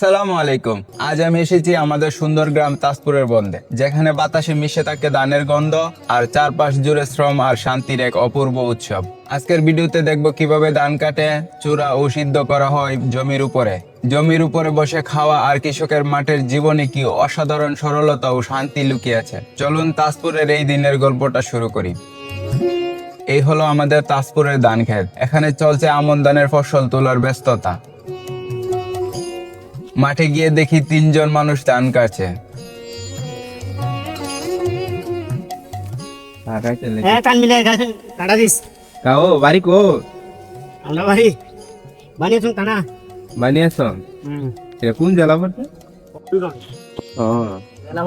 আসসালামু আলাইকুম। আজ আমি এসেছি আমাদের সুন্দর গ্রাম তাজপুরের বন্দে, যেখানে বাতাসে মিশে থাকে দানের গন্ধ আর চারপাশ জুড়ে শ্রম আর শান্তির এক অপূর্ব উৎসব। আজকের ভিডিওতে দেখব কীভাবে ধান কাটে, চূড়া ও সিদ্ধ করা হয় জমির উপরে। জমির উপরে বসে খাওয়া আর কৃষকের মাঠের জীবনে কি অসাধারণ সরলতা ও শান্তি লুকিয়ে আছে। চলুন তাজপুরের এই দিনের গল্পটা শুরু করি। এই হলো আমাদের তাজপুরের ধান ক্ষেত। এখানে চলছে আমন ধানের ফসল তোলার ব্যস্ততা। মাঠে গিয়ে দেখি তিনজন মানুষ টান কাটছে। হ্যাঁ কান মিলে কাটা দিস। কাও বাড়ি কো? আমরা বাড়ি। বানিয়েছুন কানা বানিয়েছ? হুম। এটা কোন জেলা পড়ছে ও। জেলা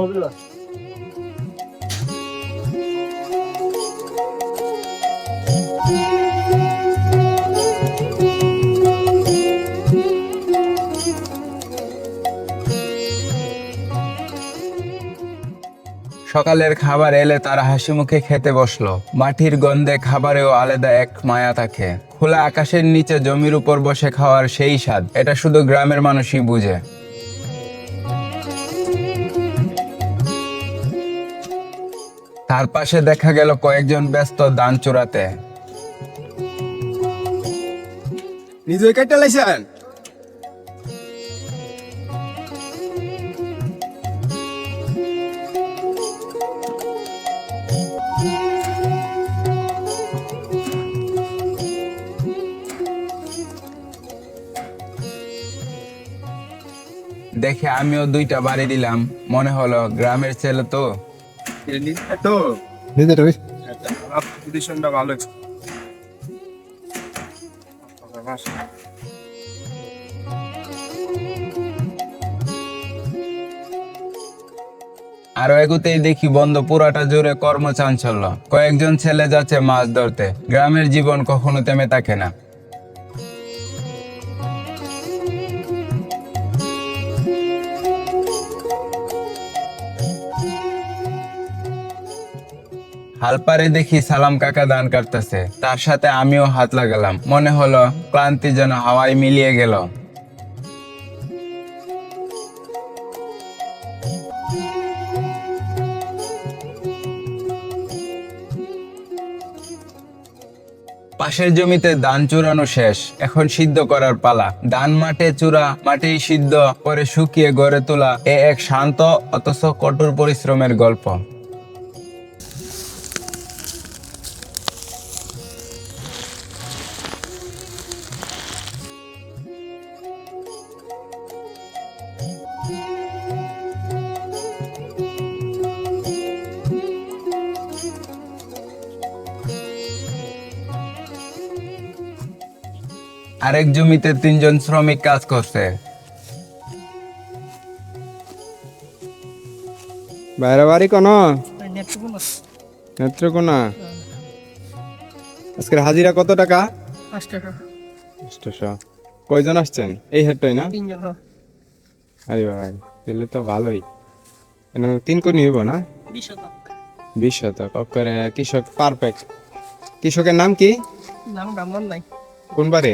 সকালের খাবার এলে তারা হাসি মুখে খেতে বসল। মাটির গন্ধে খাবারেও আলাদা এক মায়া থাকে। খোলা আকাশের নিচে জমির উপর বসে খাওয়ার সেই স্বাদ, এটা শুধু গ্রামের মানুষই বুঝে। তার পাশে দেখা গেল কয়েকজন ব্যস্ত দান চোরাতে নিজে কেটে লাইছেন? দেখে আমিও দুইটা বাড়ি দিলাম। মনে হলো গ্রামের ছেলে তো। তো? নিজে রবি পজিশনটা ভালো আরও এগুতেই দেখি বন্ধ পুরাটা জুড়ে কর্মচাঞ্চল্য। কয়েকজন ছেলে যাচ্ছে মাছ ধরতে। গ্রামের জীবন কখনো তেমে থাকে না। হালপারে দেখি সালাম কাকা দান কাটতেছে। তার সাথে আমিও হাত লাগালাম। মনে হলো ক্লান্তি যেন হাওয়ায় মিলিয়ে গেল। পাশের জমিতে ধান চুরানো শেষ। এখন সিদ্ধ করার পালা। ধান মাঠে চূড়া মাটি সিদ্ধ করে শুকিয়ে গড়ে তোলা এ এক শান্ত, অথচ কঠোর পরিশ্রমের গল্প। আরেক জমিতে তিনজন শ্রমিক কাজ করছে। বাইরে বাড়ি কোন? নেত্রকোনা। আজকের হাজিরা কত টাকা? কয়জন আসছেন? এই হেডটাই না? আরে ভাই তাহলে তো ভালোই। তিন কোটি হইব না? বিশ শতক। কৃষক পারফেক্ট কৃষকের নাম কি? নাম নাই। কোন বারে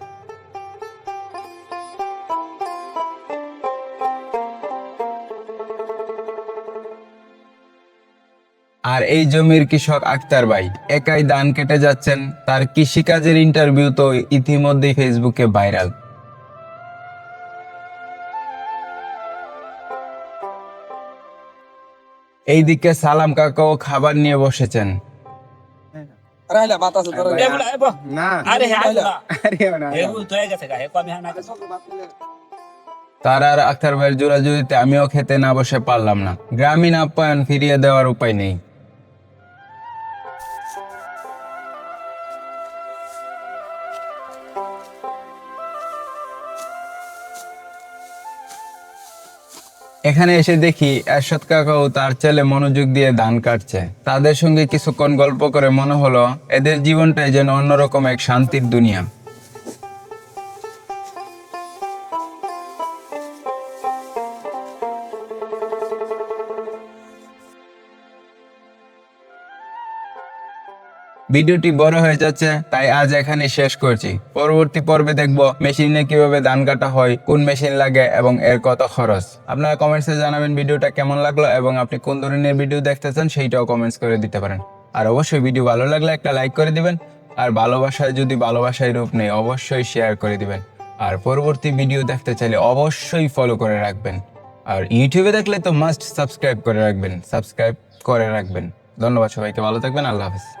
আর এই জমির কৃষক আক্তার ভাই একাই ধান কেটে যাচ্ছেন। তার কৃষিকাজের ইন্টারভিউ তো ইতিমধ্যেই ফেসবুকে ভাইরাল এইদিকে সালাম কাকাও খাবার নিয়ে বসেছেন। না। আরে আরে না এগুলো তো গেছে গা হে কমে না গেছে। তার আর আক্তার ভাইয়ের জোড়াজুড়িতে আমিও খেতে না বসে পারলাম না। গ্রামীণ আপ্যায়ন ফিরিয়ে দেওয়ার উপায় নেই। এখানে এসে দেখি এরশাদ কাকাও তার ছেলে মনোযোগ দিয়ে ধান কাটছে। তাদের সঙ্গে কিছুক্ষণ গল্প করে মনে হলো, এদের জীবনটাই যেন অন্যরকম এক শান্তির দুনিয়া। ভিডিওটি বড় হয়ে যাচ্ছে, তাই আজ এখানে শেষ করছি। পরবর্তী পর্বে দেখব মেশিনে কীভাবে ধান কাটা হয়, কোন মেশিন লাগে এবং এর কত খরচ। আপনারা কমেন্টসে জানাবেন ভিডিওটা কেমন লাগল এবং আপনি কোন ধরনের ভিডিও দেখতে চান সেইটাও কমেন্টস করে দিতে পারেন। আর অবশ্যই ভিডিও ভালো লাগলে একটা লাইক করে দিবেন, আর ভালোবাসায় যদি ভালোবাসায় রূপ নেই, অবশ্যই শেয়ার করে দিবেন। আর পরবর্তী ভিডিও দেখতে চাইলে অবশ্যই ফলো করে রাখবেন। আর ইউটিউবে দেখলে তো মাস্ট সাবস্ক্রাইব করে রাখবেন সাবস্ক্রাইব করে রাখবেন। ধন্যবাদ সবাইকে, ভালো থাকবেন, আল্লাহ হাফিজ।